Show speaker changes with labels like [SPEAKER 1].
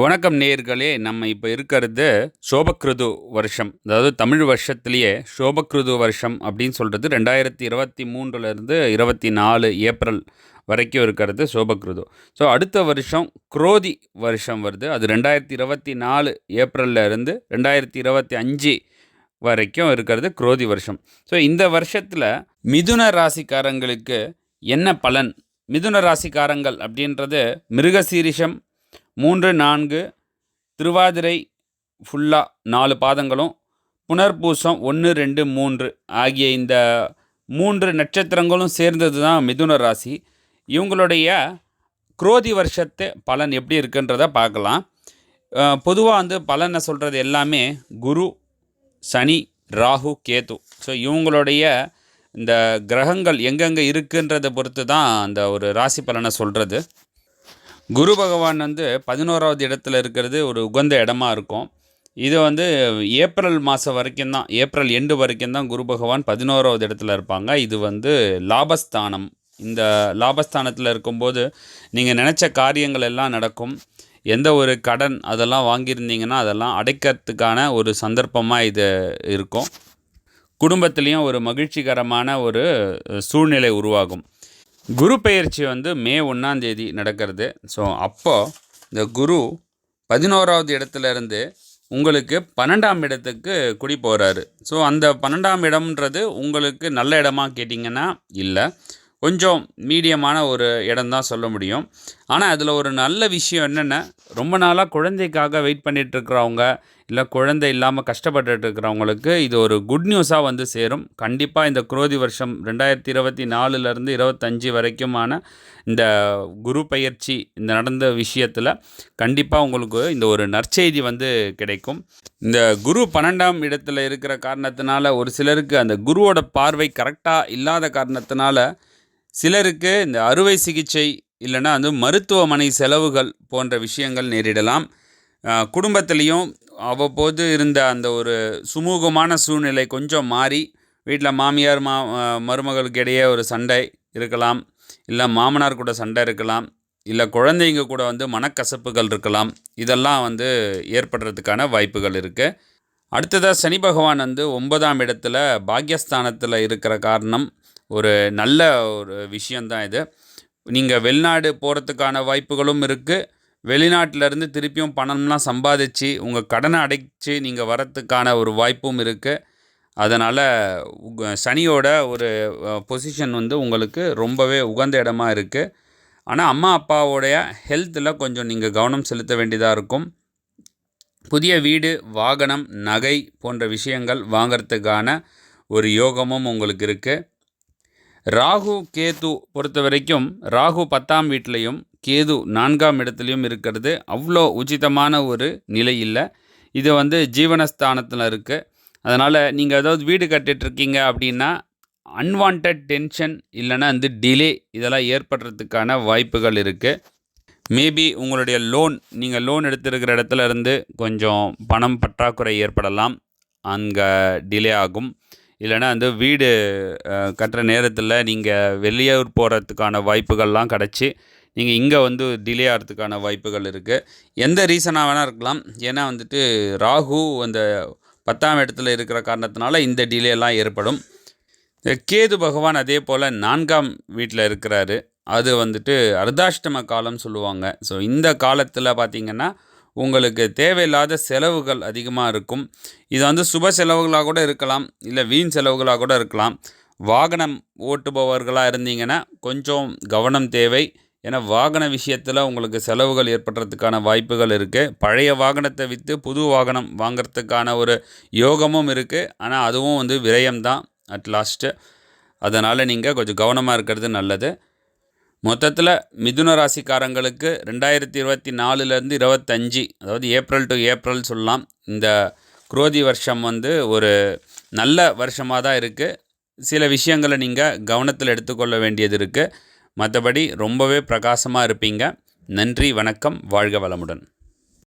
[SPEAKER 1] வணக்கம் நேர்களே நம்ம இப்போ இருக்கிறது சோபக்ருது வருஷம். அதாவது தமிழ் வருஷத்துலேயே சோபக்ருது வருஷம் அப்படின்னு சொல்கிறது ரெண்டாயிரத்தி இருபத்தி மூன்றுலேருந்து இருபத்தி நாலு ஏப்ரல் வரைக்கும் இருக்கிறது சோபக்ருது. ஸோ அடுத்த வருஷம் குரோதி வருஷம் வருது. அது ரெண்டாயிரத்தி இருபத்தி நாலு ஏப்ரல்ல இருந்து ரெண்டாயிரத்தி இருபத்தி அஞ்சு வரைக்கும் இருக்கிறது குரோதி வருஷம். ஸோ இந்த வருஷத்தில் மிதுன ராசிக்காரங்களுக்கு என்ன பலன்? மிதுன ராசிக்காரங்கள் அப்படின்றது மிருகசீரிஷம் மூன்று நான்கு திருவாதிரை ஃபுல்லாக நாலு பாதங்களும் புனர்பூசம் ஒன்று ரெண்டு மூன்று ஆகிய இந்த மூன்று நட்சத்திரங்களும் சேர்ந்தது தான் மிதுன ராசி. இவங்களுடைய குரோதி வருஷத்து பலன் எப்படி இருக்குன்றதை பார்க்கலாம். பொதுவாக வந்து பலனை சொல்கிறது எல்லாமே குரு சனி ராகு கேது. ஸோ இவங்களுடைய இந்த கிரகங்கள் எங்கெங்கே இருக்குன்றதை பொறுத்து தான் அந்த ஒரு ராசி பலனை சொல்கிறது குரு பகவான் வந்து பதினோராவது இடத்துல இருக்கிறது ஒரு உகந்த இடமா இருக்கும். இது வந்து ஏப்ரல் மாதம் வரைக்கும் தான் ஏப்ரல் எண்டு வரைக்கும் தான் குரு பகவான் பதினோராவது இடத்துல இருப்பாங்க. இது வந்து லாபஸ்தானம். இந்த லாபஸ்தானத்தில் இருக்கும்போது நீங்கள் நினச்ச காரியங்கள் எல்லாம் நடக்கும். எந்த ஒரு கடன் அதெல்லாம் வாங்கியிருந்தீங்கன்னா அதெல்லாம் அடைக்கிறதுக்கான ஒரு சந்தர்ப்பமாக இது இருக்கும். குடும்பத்துலேயும் ஒரு மகிழ்ச்சிகரமான ஒரு சூழ்நிலை உருவாகும். குரு பெயர்ச்சி வந்து மே ஒன்றாந்தேதி நடக்கிறது. ஸோ அப்போது இந்த குரு பதினோராவது இடத்துல இருந்து உங்களுக்கு பன்னெண்டாம் இடத்துக்கு குடி போகிறாரு ஸோ அந்த பன்னெண்டாம் இடம்ன்றது உங்களுக்கு நல்ல இடமா கேட்டிங்கன்னா இல்லை. கொஞ்சம் மீடியமான ஒரு இடம் தான் சொல்ல முடியும். ஆனால் அதில் ஒரு நல்ல விஷயம் என்னென்ன ரொம்ப நாளாக குழந்தைக்காக வெயிட் பண்ணிகிட்ருக்கிறவங்க இல்லை குழந்தை இல்லாமல் கஷ்டப்பட்டுட்டு இருக்கிறவங்களுக்கு இது ஒரு குட் நியூஸாக வந்து சேரும். கண்டிப்பாக இந்த குரோதி வருஷம் ரெண்டாயிரத்தி இருபத்தி நாலுலேருந்து இருபத்தஞ்சி வரைக்குமான இந்த குரு பயிற்சி இந்த நடந்த விஷயத்தில் கண்டிப்பாக உங்களுக்கு இந்த ஒரு நற்செய்தி வந்து கிடைக்கும். இந்த குரு பன்னெண்டாம் இடத்துல இருக்கிற காரணத்தினால ஒரு சிலருக்கு அந்த குருவோட பார்வை கரெக்டாக இல்லாத காரணத்தினால சிலருக்கு இந்த அறுவை சிகிச்சை இல்லைன்னா வந்து மருத்துவமனை செலவுகள் போன்ற விஷயங்கள் நேரிடலாம். குடும்பத்திலையும் அவ்வப்போது இருந்த அந்த ஒரு சுமூகமான சூழ்நிலை கொஞ்சம் மாறி வீட்டில் மாமியார் மா மருமகளுக்கு இடையே ஒரு சண்டை இருக்கலாம் இல்லை மாமனார் கூட சண்டை இருக்கலாம் இல்லை குழந்தைங்க கூட வந்து மனக்கசப்புகள் இருக்கலாம் இதெல்லாம் வந்து ஏற்படுறதுக்கான வாய்ப்புகள் இருக்குது அடுத்ததாக சனி பகவான் வந்து ஒன்பதாம் இடத்துல பாக்யஸ்தானத்தில் இருக்கிற காரணம் ஒரு நல்ல ஒரு விஷயந்தான் இது. நீங்கள் வெளிநாடு போகிறதுக்கான வாய்ப்புகளும் இருக்குது வெளிநாட்டிலேருந்து திருப்பியும் பணம்லாம் சம்பாதிச்சு உங்கள் கடனை அடைச்சி நீங்கள் வரத்துக்கான ஒரு வாய்ப்பும் இருக்குது அதனால் சனியோட ஒரு பொசிஷன் வந்து உங்களுக்கு ரொம்பவே உகந்த இடமா இருக்குது ஆனால் அம்மா அப்பாவோடைய ஹெல்த்தில் கொஞ்சம் நீங்கள் கவனம் செலுத்த வேண்டியதாக இருக்கும். புதிய வீடு வாகனம் நகை போன்ற விஷயங்கள் வாங்கிறதுக்கான ஒரு யோகமும் உங்களுக்கு இருக்குது ராகு கேது பொறுத்த வரைக்கும் ராகு பத்தாம் வீட்லேயும் கேது நான்காம் இடத்துலையும் இருக்கிறது. அவ்வளோ உச்சிதமான ஒரு நிலை இல்லை. இது வந்து ஜீவனஸ்தானத்தில் இருக்குது அதனால் நீங்கள் ஏதாவது வீடு கட்டிகிட்ருக்கீங்க அப்படின்னா அன்வான்ட் டென்ஷன் இல்லைன்னா வந்து டிலே இதெல்லாம் ஏற்படுறதுக்கான வாய்ப்புகள் இருக்குது மேபி உங்களுடைய லோன் நீங்கள் லோன் எடுத்திருக்கிற இடத்துல இருந்து கொஞ்சம் பணம் பற்றாக்குறை ஏற்படலாம். அங்கே டிலே ஆகும். இல்லைனா வந்து வீடு கட்டுற நேரத்தில் நீங்கள் வெளியூர் போகிறதுக்கான வாய்ப்புகள்லாம் கிடச்சி நீங்கள் இங்கே வந்து டிலே ஆகிறதுக்கான வாய்ப்புகள் இருக்குது எந்த ரீசனாக வேணால் இருக்கலாம். ஏன்னா வந்துட்டு ராகு அந்த பத்தாம் இடத்துல இருக்கிற காரணத்தினால இந்த டிலேலாம் ஏற்படும். கேது பகவான் அதே போல் நான்காம் வீட்டில் இருக்கிறாரு. அது வந்துட்டு அர்தாஷ்டம காலம் சொல்லுவாங்க. ஸோ இந்த காலத்தில் பார்த்திங்கன்னா உங்களுக்கு தேவையில்லாத செலவுகள் அதிகமாக இருக்கும். இது வந்து சுப செலவுகளாக கூட இருக்கலாம் இல்லை வீண் செலவுகளாக கூட இருக்கலாம். வாகனம் ஓட்டுபவர்களாக இருந்தீங்கன்னா கொஞ்சம் கவனம் தேவை. ஏன்னா வாகன விஷயத்தில் உங்களுக்கு செலவுகள் ஏற்படுறதுக்கான வாய்ப்புகள் இருக்குது பழைய வாகனத்தை விற்று புது வாகனம் வாங்கிறதுக்கான ஒரு யோகமும் இருக்குது ஆனால் அதுவும் வந்து விரயம்தான் அட் லாஸ்ட்டு அதனால் நீங்கள் கொஞ்சம் கவனமாக இருக்கிறது நல்லது. மொத்தத்தில் மிதுன ராசிக்காரங்களுக்கு ரெண்டாயிரத்தி இருபத்தி நாலுலேருந்து இருபத்தஞ்சி அதாவது ஏப்ரல் டு ஏப்ரல் சொல்லலாம். இந்த குரோதி வருஷம் வந்து ஒரு நல்ல வருஷமாக தான் இருக்குது சில விஷயங்களை நீங்கள் கவனத்தில் எடுத்துக்கொள்ள வேண்டியது இருக்குது மற்றபடி ரொம்பவே பிரகாசமாக இருப்பீங்க. நன்றி வணக்கம் வாழ்க வளமுடன்.